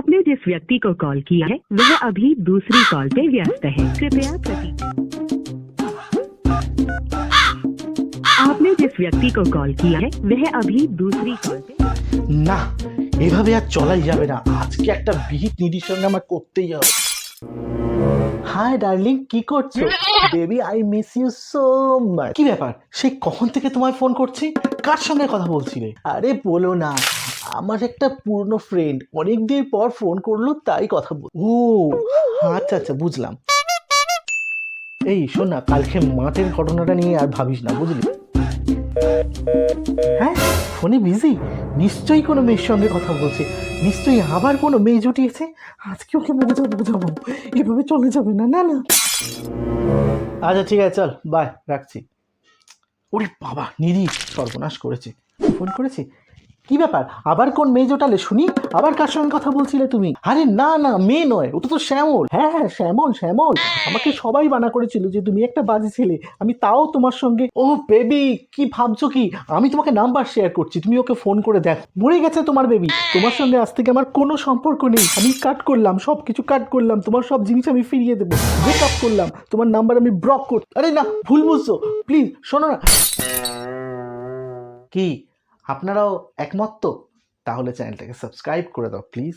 आपने जिस व्यक्ति को कॉल किया है वह अभी दूसरी कॉल पे व्यस्त है कृपया प्रति आपने जिस व्यक्ति को कॉल किया है वह अभी दूसरी कॉल पे না এভাবে আর চলাই যাবে না আজকে একটা বিহিত নিধির সঙ্গে আমার করতেই হবে হাই ডার্লিং কি করছো baby I miss you so much কি ব্যাপার সেই কখন থেকে তোমায় ফোন করছি কার সঙ্গে কথা বলছিলে আরে বলো না আমার একটা পুরনো ফ্রেন্ড অনেকদিন পর ফোন করল, তাই কথা বল, ও আচ্ছা আচ্ছা বুঝলাম। এই, শোন না, কালকে মাঠের ঘটনাটা নিয়ে আর ভাবিস না, বুঝলি? হ্যাঁ ফোনে বিজি নিশ্চয়ই কোনো মেয়ের সঙ্গে কথা বলছে। নিশ্চয়ই আবার কোনো মেয়ে জুটিয়েছে? আজকে ওকে বোঝাবো বোঝাবো। এভাবে চলে যাবে না না না। আচ্ছা ঠিক আছে, চল বাই রাখছি। ওরে বাবা নিধি সর্বনাশ করেছে। ফোন করেছে? কি ব্যাপার? আবার কোন মেয়ে জোটালে শুনি? আবার কার সঙ্গে কথা বলছিলে তুমি? আরে না না, মেয়ে নয় ওটা তো শ্যামল। হ্যাঁ হ্যাঁ শ্যামল শ্যামল। আমাকে সবাই বানা করেছিল যে তুমি একটা বাজে ছেলে, আমি তাও তোমার সঙ্গে। ও বেবি, কি ভাবছ কি? আমি তোমাকে নাম্বার শেয়ার করছি, তুমি ওকে ফোন করে দেখ। মরে গেছে তোমার বেবি। তোমার সঙ্গে আজ থেকে আমার কোনো সম্পর্ক নেই। আমি কাট করলাম সব কিছু কাট করলাম, তোমার সব জিনিস আমি ফিরিয়ে দেবো। ব্রেকআপ করলাম, তোমার নাম্বার আমি ব্লক কর আরে না, ভুল বুঝছ। প্লিজ শোনো না। কি? আপনারাও একমত তো? তাহলে চ্যানেলটাকে সাবস্ক্রাইব করে দাও প্লিজ।